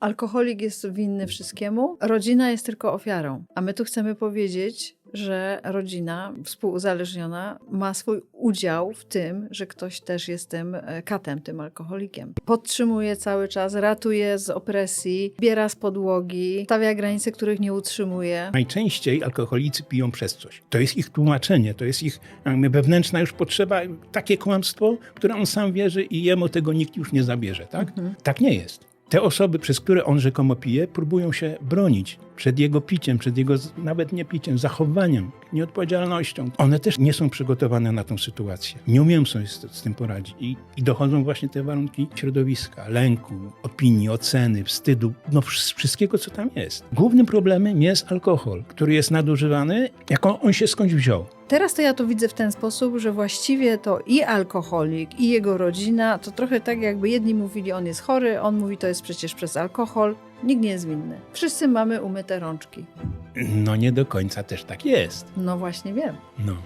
Alkoholik jest winny wszystkiemu, rodzina jest tylko ofiarą. A my tu chcemy powiedzieć, że rodzina współuzależniona ma swój udział w tym, że ktoś też jest tym e, katem, tym alkoholikiem. Podtrzymuje cały czas, ratuje z opresji, biera z podłogi, stawia granice, których nie utrzymuje. Najczęściej alkoholicy piją przez coś. To jest ich tłumaczenie, to jest ich jakby wewnętrzna już potrzeba, takie kłamstwo, które on sam wierzy i jemu tego nikt już nie zabierze, tak? Tak nie jest. Te osoby, przez które on rzekomo pije, próbują się bronić przed jego piciem, przed jego nawet nie piciem, zachowaniem, nieodpowiedzialnością. One też nie są przygotowane na tą sytuację. Nie umieją sobie z, z tym poradzić. I, I dochodzą właśnie te warunki środowiska, lęku, opinii, oceny, wstydu, no wsz- wszystkiego, co tam jest. Głównym problemem jest alkohol, który jest nadużywany, jak on, on się skądś wziął. Teraz to ja to widzę w ten sposób, że właściwie to i alkoholik, i jego rodzina, to trochę tak jakby jedni mówili, on jest chory, on mówi, to jest przecież przez alkohol. Nikt nie jest winny. Wszyscy mamy umyte rączki. No nie do końca też tak jest. No właśnie wiem. No.